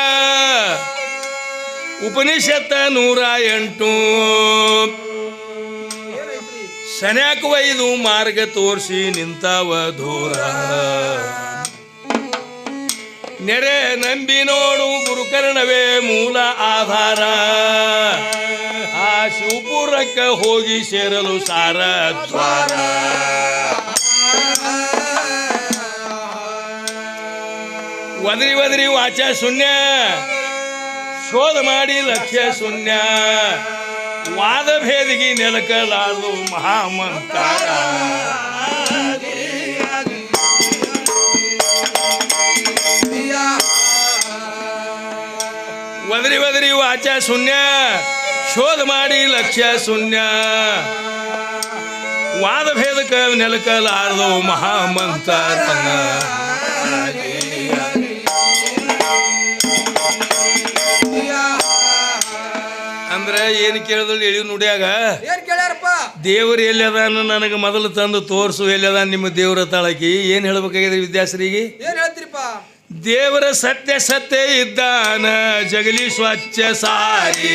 ಉಪನಿಷತ್ತ ನೂರ ಎಂಟು. ಸನ್ಯಾಕ ವೈದು ಮಾರ್ಗ ತೋರಿಸಿ ನಿಂತವ ದೂರ. ನೆರೆ ನಂಬಿ ನೋಡು ಗುರುಕರ್ಣವೇ ಮೂಲ ಆಧಾರ. ಆ ಶಿವಪುರಕ್ಕೆ ಹೋಗಿ ಸೇರಲು ಸಾರ ದ್ವಾರ. ಒದರಿ ಒದರಿ ವಾಚ ಶೂನ್ಯ. ಶೋಧ ಮಾಡಿ ಲಕ್ಷ್ಯ ಶೂನ್ಯ. ವಾದ ಭೇದಿಗೆ ನೆಲಕಲಾರದು ಮಹಾಮಂತಾರ ಒದರಿ ಒದರಿ ವಾಚ ಶೂನ್ಯ. ಶೋಧ ಮಾಡಿ ಲಕ್ಷ್ಯ ಶೂನ್ಯ. ವಾದ ಭೇದಕ ನೆಲಕಲಾರದು ಮಹಾಮಂತಾರ ಅಂದ್ರೆ ಏನ್ ಕೇಳಿದ್ರು ಎಳಿ ನುಡಿಯಾಗ? ಏನ್ ಕೇಳ್ಯಾರಪ್ಪ? ದೇವರು ಎಲ್ಲದಾನ ನನಗೆ ಮೊದಲು ತಂದು ತೋರಿಸು ಎಲ್ಲದ ನಿಮ್ಮ ದೇವರ ತಾಳಕಿ. ಏನು ಹೇಳ್ಬೇಕಾಗಿದೆ ವಿದ್ಯಾಸರಿಗೆ ಏನ್ ಹೇಳ್ತೀರಿಪ್ಪ? ದೇವರ ಸತ್ಯ ಸತ್ಯ ಇದ್ದಾನ ಜಗಲಿ ಸ್ವಚ್ಛ ಸಾರಿ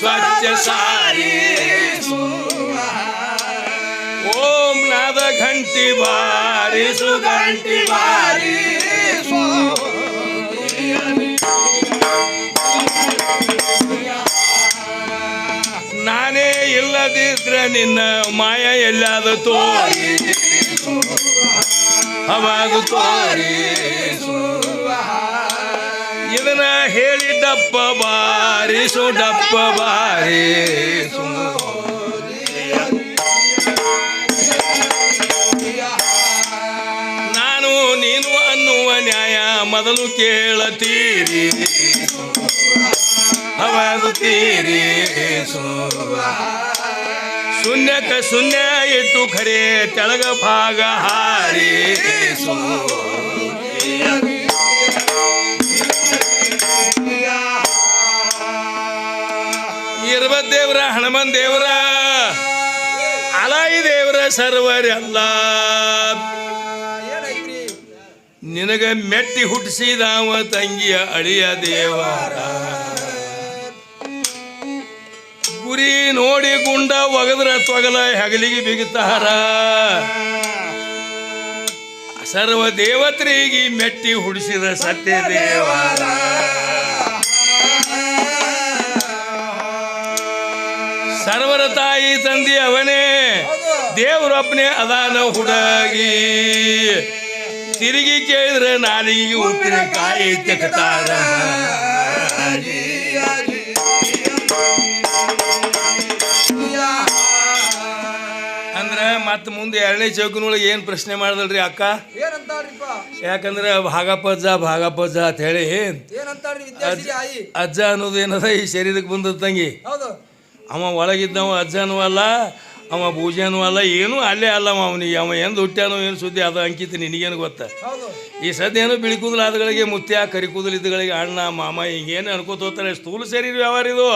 ಸ್ವಚ್ಛ ಸಾರಿ ಓಂ ನಾದ ಘಂಟಿ ಬಾರಿಸು ಘಂಟಿ ಬಾರಿ ನಾನೇ ಇಲ್ಲದಿದ್ರೆ ನಿನ್ನ ಮಾಯ ಎಲ್ಲಾದ ತೋರಿ. ಅವಾಗ ತೋರಿ. ಇದನ್ನ ಹೇಳಿ ಬಾರಿ ಬಾರಿಸು ಡಪ್ಪ ಬಾರಿ ನಾನು ನೀನು ಅನ್ನುವ ನ್ಯಾಯ ಮೊದಲು ಕೇಳತೀರಿ. ಅವಾಗ ತೀರಿ ಶೂನ್ಯಕ ಶೂನ್ಯ ಇಟ್ಟು ಖರೆ ತೆಳಗ ಭಾಗ ಹಾರಿ ಇರ್ಬ ದೇವ್ರ ಹನುಮನ್ ದೇವ್ರ ಅಲಾಯಿ ದೇವ್ರ ಸರ್ವರೆಲ್ಲ. ನಿನಗ ಮೆಟ್ಟಿ ಹುಟ್ಟಿಸಿದಾವ ತಂಗಿಯ ಅಳಿಯ ದೇವರ. ನೋಡಿ ಗುಂಡ ಒಗದ್ರ ತೊಗಲ, ಹೆಗಲಿಗೆ ಬಿಗುತ್ತಾರ ಸರ್ವ ದೇವತ್ರಿಗೆ ಮೆಟ್ಟಿ ಹುಡಿಸಿದ ಸತ್ಯ ದೇವ ಸರ್ವರ ತಾಯಿ ತಂದಿ ಅವನೇ ದೇವರೊಬ್ಬನೇ ಅದಾನ ಹುಡುಗಿ. ತಿರುಗಿ ಕೇಳಿದ್ರೆ ನಾಲಿಗೆ ಉಪ್ಪಿನಕಾಯಿ ತೆಕ್ತಾರ ಅಂದ್ರೆ ಮತ್ತೆ ಮುಂದೆ ಎರಡನೇ ಚೌಕನೊಳಗೆ ಏನು ಪ್ರಶ್ನೆ ಮಾಡ್ದಲ್ರಿ ಅಕ್ಕ? ಯಾಕಂದ್ರೆ ಭಾಗಪಜ್ಜ ಭಾಗಪಜ್ಜ ಅಂತ ಹೇಳಿ. ಅಜ್ಜ ಅನ್ನೋದು ಏನದ? ಈ ಶರೀರಕ್ಕೆ ಬಂದದ ತಂಗಿ. ಅವ ಒಳಗಿದ್ದವ ಅಜ್ಜನೂ ಅಲ್ಲ ಅವ ಪೂಜೆನೂ ಅಲ್ಲ ಏನೂ ಅಲ್ಲೇ ಅಲ್ಲ ಅವ ಅವನಿಗೆ. ಅವ ಎಂದು ಹುಟ್ಟ್ಯಾನೋ ಏನು ಸುದ್ದಿ ಅದು ಅಂಕಿತ ನಿನಗೇನು ಗೊತ್ತ? ಈ ಸದ್ಯನೂ ಬಿಳಿ ಕೂದಲು ಆದಗಳಿಗೆ ಮುತ್ಯ ಕರಿ ಕೂದಲು ಇದ್ದಗಳಿಗೆ ಅಣ್ಣ ಮಾಮ ಹಿಂಗೇನು ಅನ್ಕೋತ ಹೋಗ್ತಾರೆ. ಸ್ಥೂಲ ಶರೀರ ವ್ಯವಹಾರ ಇದು.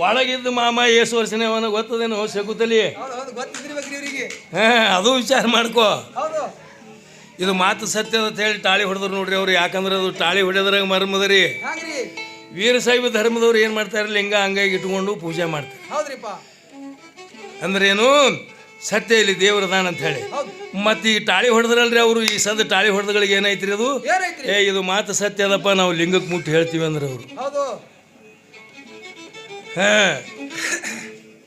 ಒಳಗಿದ್ದ ಮಾಮ ಏಸು ವರ್ಷನೇ ಅವನ ಗೊತ್ತದೇನು ಶಕುತಲಿ? ಹಾಂ ಅದು ವಿಚಾರ ಮಾಡ್ಕೋ. ಇದು ಮಾತು ಸತ್ಯ ಅಂತ ಹೇಳಿ ತಾಳಿ ಹೊಡೆದ್ರು ನೋಡ್ರಿ ಅವ್ರು ಯಾಕಂದ್ರೆ ಅದು ತಾಳಿ ಹೊಡೆದ್ರಾಗ ಮರ್ಮದರಿ. ವೀರ ವೀರಶೈವ ಧರ್ಮದವ್ರು ಏನು ಮಾಡ್ತಾರೆ ಲಿಂಗ ಹಂಗಾಗಿ ಇಟ್ಕೊಂಡು ಪೂಜೆ ಮಾಡ್ತಾರೆ. ಅಂದ್ರೇನು? ಸತ್ಯ ಇಲ್ಲಿ ದೇವ್ರದಾನ ಅಂತ ಹೇಳಿ. ಮತ್ತೆ ಈ ತಾಳಿ ಹೊಡೆದ್ರಲ್ರಿ ಅವರು ಈ ಸದ ತಾಳಿ ಹೊಡೆದಗಳಿಗೆ ಏನೈತ್ರಿ ಅದು? ಏ ಇದು ಮಾತು ಸತ್ಯದಪ್ಪ ನಾವು ಲಿಂಗಕ್ಕೆ ಮುಟ್ಟಿ ಹೇಳ್ತೀವಿ ಅಂದ್ರೆ ಅವರು. ಹಾ.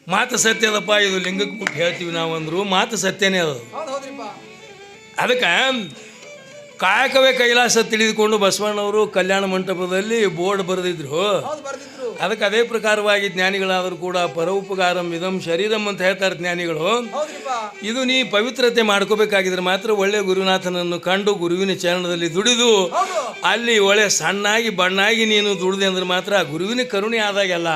ಮಾತು ಸತ್ಯ ಅದಪ್ಪ ಇದು ಲಿಂಗಕ್ಕೆ ಮುಟ್ಟಿ ಹೇಳ್ತೀವಿ ನಾವು ಅಂದ್ರು ಮಾತು ಸತ್ಯನೇ ಅದು. ಅದಕ್ಕೆ ಕಾಯಕವೇ ಕೈಲಾಸ ತಿಳಿದುಕೊಂಡು ಬಸವಣ್ಣವರು ಕಲ್ಯಾಣ ಮಂಟಪದಲ್ಲಿ ಬೋರ್ಡ್ ಬರೆದಿದ್ರು. ಅದಕ್ಕೆ ಅದೇ ಪ್ರಕಾರವಾಗಿ ಜ್ಞಾನಿಗಳಾದರೂ ಕೂಡ ಪರೋಪಕಾರಂ ಇದಂ ಶರೀರಂ ಅಂತ ಹೇಳ್ತಾರೆ ಜ್ಞಾನಿಗಳು. ಇದು ನೀ ಪವಿತ್ರತೆ ಮಾಡ್ಕೋಬೇಕಾಗಿದ್ರೆ ಮಾತ್ರ ಒಳ್ಳೆ ಗುರುನಾಥನನ್ನು ಕಂಡು ಗುರುವಿನ ಚರಣದಲ್ಲಿ ದುಡಿದು ಅಲ್ಲಿ ಒಳ್ಳೆ ಸಣ್ಣಾಗಿ ಬಣ್ಣಾಗಿ ನೀನು ದುಡಿದೆ ಅಂದ್ರೆ ಮಾತ್ರ ಗುರುವಿನ ಕರುಣೆ ಆದಾಗೆಲ್ಲ.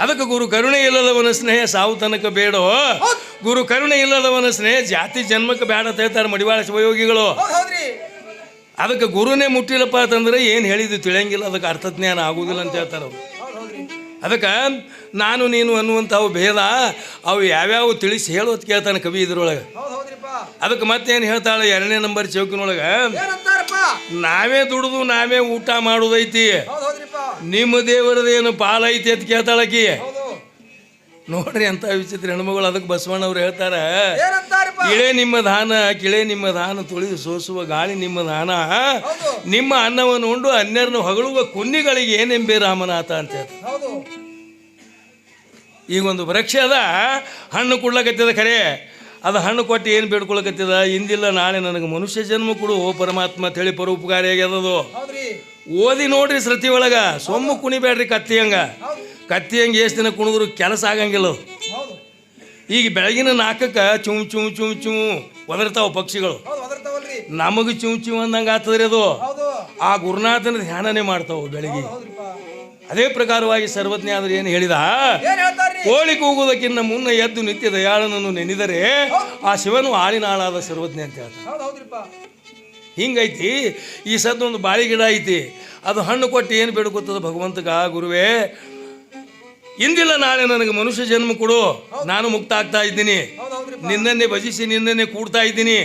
ಅದಕ್ಕೆ ಗುರು ಕರುಣೆ ಇಲ್ಲದವನ ಸ್ನೇಹ ಸಾವು ತನಕ ಬೇಡೋ ಗುರು ಕರುಣೆ ಇಲ್ಲದವನ ಸ್ನೇಹ ಜಾತಿ ಜನ್ಮಕ್ಕೆ ಬೇಡ ಅಂತ ಹೇಳ್ತಾರೆ ಮಡಿವಾಳ ಶಿವಯೋಗಿಗಳು. ಅದಕ್ಕೆ ಗುರುನೇ ಮುಟ್ಟಿಲ್ಲಪ್ಪ ಅಂತಂದ್ರೆ ಏನು ಹೇಳಿದ್ದು ತಿಳಿಯಂಗಿಲ್ಲ ಅದಕ್ಕೆ ಅರ್ಥಜ್ಞಾನ ಆಗುದಿಲ್ಲ ಅಂತ ಹೇಳ್ತಾರೆ ಅವರು. ಅದಕ್ಕೆ ನಾನು ನೀನು ಅನ್ನುವಂಥವು ಭೇದ ಅವು ಯಾವ್ಯಾವ ತಿಳಿಸಿ ಹೇಳೋದು ಕೇಳ್ತಾನೆ ಕವಿ ಇದ್ರೊಳಗೆ. ಅದಕ್ಕೆ ಮತ್ತೇನು ಹೇಳ್ತಾಳೆ ಎರಡನೇ ನಂಬರ್ ಚೌಕಿನೊಳಗೆ? ನಾವೇ ದುಡಿದು ನಾವೇ ಊಟ ಮಾಡೋದೈತಿ. ನಿಮ್ಮ ದೇವರದೇನು ಪಾಲೈತಿ ಅಂತ ಕೇಳ್ತಾಳಕಿ ನೋಡ್ರಿ ಅಂತ ವಿಚಿತ್ರ ಹೆಣ್ಮಗಳು ಅದಕ್ಕೆ ಬಸವಣ್ಣವ್ರು ಹೇಳ್ತಾರೆ. ಕಿಳೆ ನಿಮ್ಮ ದಾನ ಕಿಳೆ ನಿಮ್ಮ ದಾನ ತುಳಿದು ಸೋಸುವ ಗಾಳಿ ನಿಮ್ಮ ದಾನ ನಿಮ್ಮ ಅನ್ನವನ್ನು ಉಂಡು ಅನ್ಯರನ್ನು ಹೊಗಳುವ ಕುನ್ನಿಗಳಿಗೆ ಏನೆಂಬೆ ರಾಮನಾಥ ಅಂತ ಹೇಳ್ತಾರೆ ಹೌದು ಈಗ ಒಂದು ವೃಕ್ಷ ಅದ ಹಣ್ಣು ಕೊಡ್ಲಕತ್ತದ ಖರೆ. ಅದು ಹಣ್ಣು ಕೊಟ್ಟು ಏನು ಬೇಡ್ಕೊಳಕತ್ತದ? ಇಂದಿಲ್ಲ ನಾಳೆ ನನಗೆ ಮನುಷ್ಯ ಜನ್ಮ ಕೊಡು ಓ ಪರಮಾತ್ಮ ತಿಳಿ ಪರೋಪಕಾರಿ ಆಗ್ಯದದು. ಹೌದ್ರಿ. ಓದಿ ನೋಡ್ರಿ ಸೃತಿ ಒಳಗೆ ಸೊಮ್ಮು ಕುಣಿಬೇಡ್ರಿ ಕತ್ತಿ ಹಂಗೆ. ಕತ್ತಿ ಹಂಗೆ ಎಷ್ಟು ದಿನ ಕುಣಿದ್ರು ಕೆಲಸ ಆಗಂಗಿಲ್ಲ ಈಗ ಬೆಳಗಿನ ನಾಲ್ಕಕ್ಕೆ ಚುಮ್ ಚುಮ್ ಚುಮ್ ಚುಮ್ ಒದರ್ತಾವ ಪಕ್ಷಿಗಳು. ನಮಗೆ ಚುಮ್ ಚುಮ್ ಅಂದಂಗೆ ಆಗ್ತದ್ರಿ ಅದು. ಆ ಗುರುನಾಥನ ಧ್ಯಾನನೇ ಮಾಡ್ತಾವು ಬೆಳಗ್ಗೆ. ಅದೇ ಪ್ರಕಾರವಾಗಿ ಸರ್ವಜ್ಞ ಆದ್ರೆ ಏನು ಹೇಳಿದ? ಕೋಳಿ ಕೂಗುವುದಕ್ಕಿಂತ ಮುನ್ನ ಎದ್ದು ನಿತ್ಯ ದಯಾಳನನ್ನು ನೆನೆದರೆ ಆ ಶಿವನು ಆಳಿನಾಳಾದ ಸರ್ವಜ್ಞ ಅಂತ ಹೇಳ್ತಾರೆ ಹಿಂಗೈತಿ ಈ ಒಂದು ಬಾಳಿ ಗಿಡ ಐತಿ ಅದು ಹಣ್ಣು ಕೊಟ್ಟು ಏನು ಬೇಡ್ಕೊತದ ಭಗವಂತಗ ಗುರುವೇ ಇಂದಿಲ್ಲ ನಾಳೆ ನನಗೆ ಮನುಷ್ಯ ಜನ್ಮ ಕೊಡು. ನಾನು ಮುಕ್ತ ಆಗ್ತಾ ಇದ್ದೀನಿ ನಿನ್ನನ್ನೇ ಭಜಿಸಿ ನಿನ್ನನ್ನೇ ಕೂಡ್ತಾ ಇದ್ದೀನಿ.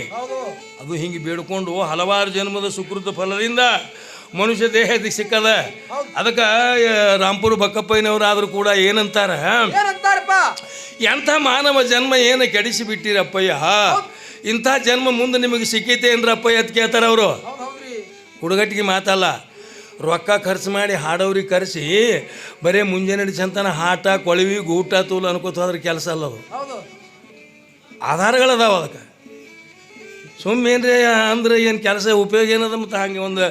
ಹಿಂಗೆ ಬೇಡ್ಕೊಂಡು ಹಲವಾರು ಜನ್ಮದ ಸುಕೃತ ಫಲದಿಂದ ಮನುಷ್ಯ ದೇಹದ ಸಿಕ್ಕದ. ಅದಕ್ಕೆ ರಾಂಪುರ ಬಕ್ಕಪ್ಪಯ್ಯನವರಾದರೂ ಕೂಡ ಏನಂತಾರ? ಎಂಥ ಮಾನವ ಜನ್ಮ ಏನು ಕೆಡಿಸಿ ಬಿಟ್ಟಿರಪ್ಪಯ್ಯ? ಇಂಥ ಜನ್ಮ ಮುಂದೆ ನಿಮಗೆ ಸಿಕ್ಕೈತೆ ಏನ್ರಪ್ಪಯ್ಯ ಅಂತ ಕೇಳ್ತಾರೆ ಅವರು? ಹುಡುಗಟ್ಟಿಗೆ ಮಾತಲ್ಲ ರೊಕ್ಕ ಖರ್ಚು ಮಾಡಿ ಹಾಡೋರಿಗೆ ಕರೆಸಿ ಬರೀ ಮುಂಜಾನೆ ನಡೆಸಂತನ ಹಾಟ ಕೊಳವಿ ಗೂಟ ತೂಲು ಅನ್ಕೋತ ಅದ್ರ ಕೆಲಸ ಅಲ್ಲ ಅದು. ಆಧಾರಗಳದಾವ ಅದಕ್ಕೆ. ಸುಮ್ಮನೇನ್ರಿ ಅಂದ್ರೆ ಏನು ಕೆಲಸ ಉಪಯೋಗ ಏನದ ಮತ್ತು ಹಂಗೆ ಒಂದು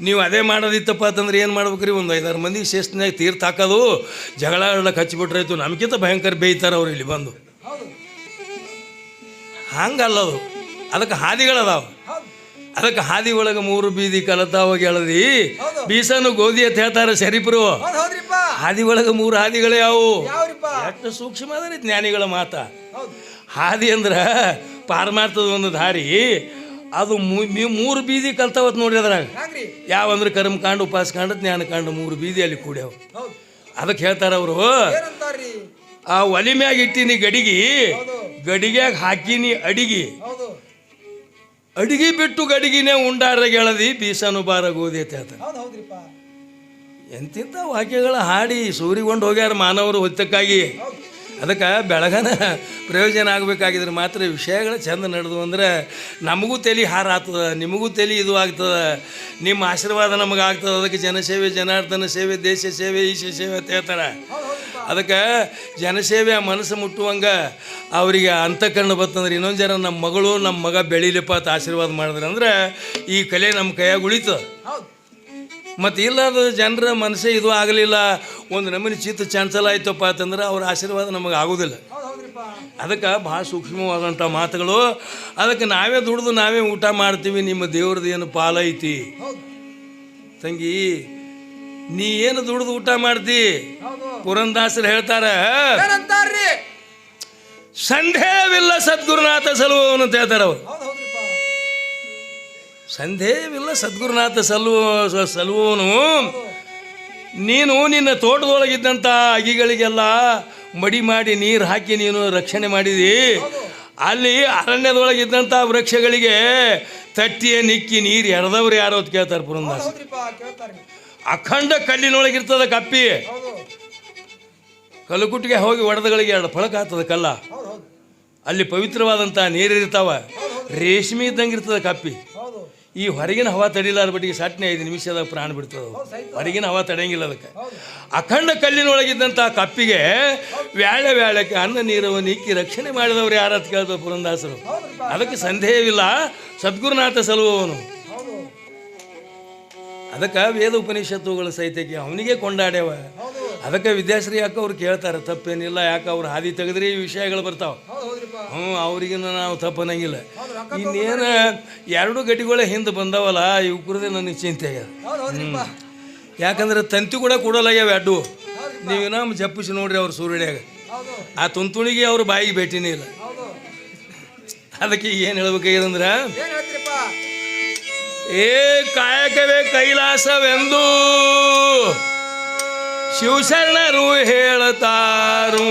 ನೀವು ಅದೇ ಮಾಡೋದಿತ್ತಪ್ಪ ಅಂತಂದ್ರೆ ಏನು ಮಾಡ್ಬೇಕ್ರಿ? ಒಂದು ಐದಾರು ಮಂದಿ ಶಿಸ್ತಿನಾಗ ತೀರ್ಥ ಹಾಕೋದು ಜಗಳ ಆಡಕ್ಕೆ ಹಚ್ಚಿಬಿಟ್ರಾಯ್ತು ನಮಗಿಂತ ಭಯಂಕರ ಬೇಯ್ತಾರೆ ಅವ್ರು ಇಲ್ಲಿ ಬಂದು. ಹಂಗಲ್ಲದು ಅದಕ್ಕೆ ಹಾದಿಗಳದಾವ. ಹೌದು ಅದಕ್ಕೆ ಹಾದಿ ಒಳಗೆ ಮೂರು ಬೀದಿ ಕಲತಾವ ಹೌದು. ಬೀಸನು ಗೋಧಿ ಅಂತ ಹೇಳ್ತಾರೆ ಶರೀಫರು ಹೌದು ಒಳಗೆ ಮೂರು ಹಾದಿಗಳೇ ಯಾವು ಎಷ್ಟು ಸೂಕ್ಷ್ಮ ಅದರಿ ಜ್ಞಾನಿಗಳ ಮಾತ. ಹಾದಿ. ಹಾದಿ ಅಂದ್ರೆ ಮಾಡ್ತದ ಒಂದು ದಾರಿ. ಅದು ಮೂರು ಬೀದಿ ಕಲ್ತಾವತ್ ನೋಡ್ರಿ ಅದ್ರಾಗ. ಯಾವಂದ್ರೆ ಕರ್ಮಕಾಂಡ ಉಪಾಸಕಾಂಡ ಜ್ಞಾನಕಾಂಡ ಮೂರು ಬೀದಿ ಅಲ್ಲಿ ಕೂಡ್ಯಾವ. ಅದಕ್ಕೆ ಹೇಳ್ತಾರ ಅವರು ಆ ಒಲಿ ಮ್ಯಾಗ ಇಟ್ಟಿನಿ ಗಡಿಗಿ ಗಡಿಗ್ಯಾಗ ಹಾಕಿನಿ ಅಡಿಗಿ. ಅಡಿಗೆ ಬಿಟ್ಟು ಗಡಿಗಿನೇ ಉಂಡಾರ ಗೆಳದಿ ಬೀಸನು ಬಾರ ಗೋದಿ ಅಂತ ಎಂತಿಂಥ ವಾಕ್ಯಗಳ ಹಾಡಿ ಸೂರಿಗೊಂಡು ಹೋಗ್ಯಾರ ಮಾನವರು ಹೊತ್ತಕ್ಕಾಗಿ. ಅದಕ್ಕೆ ಬೆಳಗನ ಪ್ರಯೋಜನ ಆಗಬೇಕಾಗಿದ್ರೆ ಮಾತ್ರ ವಿಷಯಗಳು ಚೆಂದ ನಡೆದು ಅಂದ್ರೆ ನಮಗೂ ತಲೆ ಹಾರ ನಿಮಗೂ ತಲೆ ಇದು ಆಗ್ತದೆ, ನಿಮ್ಮ ಆಶೀರ್ವಾದ ನಮಗೆ ಆಗ್ತದೆ. ಅದಕ್ಕೆ ಜನಸೇವೆ ಜನಾರ್ದನ ಸೇವೆ, ದೇಶ ಸೇವೆ, ಈಶ ಸೇವೆ ಅಂತ ಹೇಳ್ತಾರೆ. ಅದಕ್ಕೆ ಜನಸೇವೆ ಮನಸ್ಸು ಮುಟ್ಟುವಂಗೆ ಅವರಿಗೆ ಅಂತಃಕರಣ ಬರ್ತಂದ್ರೆ ಇನ್ನೊಂದು ಜನ ನಮ್ಮ ಮಗಳು, ನಮ್ಮ ಮಗ ಬೆಳೀಲಿಪ್ಪ ಅಂತ ಆಶೀರ್ವಾದ ಮಾಡಿದ್ರೆ ಅಂದ್ರೆ ಈ ಕಲೆ ನಮ್ಮ ಕೈಯಾಗ ಉಳಿತದೆ. ಹೌದು ಮತ್ತು ಅದು ಜನರ ಮನಸ್ಸೇ ಇದು ಆಗಲಿಲ್ಲ. ಒಂದು ನಮೂನಿ ಚಿತ್ತ ಚಂಚಲ ಆಯ್ತಪ್ಪ ಅಂತಂದ್ರೆ ಅವ್ರ ಆಶೀರ್ವಾದ ನಮಗೆ ಆಗೋದಿಲ್ಲ. ಅದಕ್ಕೆ ಭಾಳ ಸೂಕ್ಷ್ಮವಾದಂಥ ಮಾತುಗಳು. ಅದಕ್ಕೆ ನಾವೇ ದುಡ್ದು ನಾವೇ ಊಟ ಮಾಡ್ತೀವಿ ನಿಮ್ಮ ದೇವ್ರದ್ದು ಏನು ಪಾಲ ಐತಿ ತಂಗಿ ನೀ ಏನು ದುಡಿದು ಊಟ ಮಾಡ್ತಿ? ಪುರಂದಾಸರು ಹೇಳ್ತಾರೆ ಸಂದೇಹವಿಲ್ಲ ಸದ್ಗುರುನಾಥ ಸಲುವನು ಅಂತ ಹೇಳ್ತಾರೆ ಅವರು. ಸಂದೇಹವಿಲ್ಲ ಸದ್ಗುರುನಾಥ ಸಲ್ವ ಸಲ್ವನು. ನೀನು ನಿನ್ನ ತೋಟದೊಳಗಿದ್ದಂಥ ಅಗಿಗಳಿಗೆಲ್ಲ ಮಡಿ ಮಾಡಿ ನೀರು ಹಾಕಿ ನೀನು ರಕ್ಷಣೆ ಮಾಡಿದಿ. ಅಲ್ಲಿ ಅರಣ್ಯದೊಳಗಿದ್ದಂಥ ವೃಕ್ಷಗಳಿಗೆ ತಟ್ಟಿಯ ನಿಕ್ಕಿ ನೀರು ಎರೆದವ್ರು ಯಾರೋ ಅಂತ ಕೇಳ್ತಾರೆ ಪುರಂದಾಸ. ಅಖಂಡ ಕಲ್ಲಿನೊಳಗಿರ್ತದ ಕಪ್ಪಿ. ಕಲ್ಲುಕುಟ್ಟಿಗೆ ಹೋಗಿ ಒಡೆದಗಳಿಗೆ ಎರಡು ಫಳಕ ಆಗ್ತದ ಕಲ್ಲ. ಅಲ್ಲಿ ಪವಿತ್ರವಾದಂಥ ನೀರಿರ್ತಾವ. ರೇಷ್ಮೆ ಇದ್ದಂಗೆ ಇರ್ತದೆ ಕಪ್ಪಿ. ಈ ಹೊರಗಿನ ಹವಾ ತಡಿಲಾರ ಬಟ್ಟಿಗೆ ಸಟ್ನೆ ಐದು ನಿಮಿಷದಾಗ ಪ್ರಾಣ ಬಿಡ್ತದೆ ಹೊರಗಿನ ಹವಾ ತಡೆಯಂಗಿಲ್ಲ ಅದಕ್ಕೆ. ಅಖಂಡ ಕಲ್ಲಿನೊಳಗಿದ್ದಂಥ ಕಪ್ಪಿಗೆ ವ್ಯಾಳೆ ವ್ಯಾಳಕ್ಕೆ ಅನ್ನ ನೀರವನ್ನು ಇಕ್ಕಿ ರಕ್ಷಣೆ ಮಾಡಿದವರು ಯಾರತ್ ಕೇಳ್ತಾರೆ ಪುರಂದಾಸರು. ಅದಕ್ಕೆ ಸಂದೇಹವಿಲ್ಲ. ಸದ್ಗುರುನಾಥ ಸಲುವವನು. ಅದಕ್ಕೆ ವೇದ ಉಪನಿಷತ್ತುಗಳ ಸಹಿತಕ್ಕೆ ಅವನಿಗೆ ಕೊಂಡಾಡ್ಯಾವ. ಅದಕ್ಕೆ ವಿದ್ಯಾಶ್ರೀ ಯಾಕೆ ಅವ್ರು ಕೇಳ್ತಾರೆ ತಪ್ಪೇನಿಲ್ಲ ಯಾಕೆ ಅವ್ರು ಹಾದಿ ತೆಗೆದ್ರೆ ಈ ವಿಷಯಗಳು ಬರ್ತಾವೆ. ಹ್ಞೂ ಅವ್ರಿಗಿನ್ನ ನಾವು ತಪ್ಪನಂಗಿಲ್ಲ. ಇನ್ನೇನು ಎರಡು ಗಟ್ಟಿಗಳೇ ಹಿಂದೆ ಬಂದವಲ್ಲ ಇವು ಕುರಿದೇ ನನಗೆ ಚಿಂತೆ ಆಗ್ಯದ ಯಾಕಂದ್ರೆ ತಂತಿ ಕೂಡ ಕೊಡಲಾಗ್ಯಾವ ಅಡ್ಡು ನೀವು ನಮ್ಮ ಜಪ್ಪಿಸಿ ನೋಡ್ರಿ ಅವ್ರು ಸೂರ್ಯಡ್ಯಾಗ. ಆ ತುಂತುಣಿಗೆ ಅವ್ರ ಬಾಯಿಗೆ ಭೇಟಿನೇ ಇಲ್ಲ. ಅದಕ್ಕೆ ಏನು ಹೇಳ್ಬೇಕಾಗಿದಂದ್ರೆ ಏ ಕಾಯಕವೇ ಕೈಲಾಸವೆಂದು ಶಿವಶರಣರು ಹೇಳತಾರು.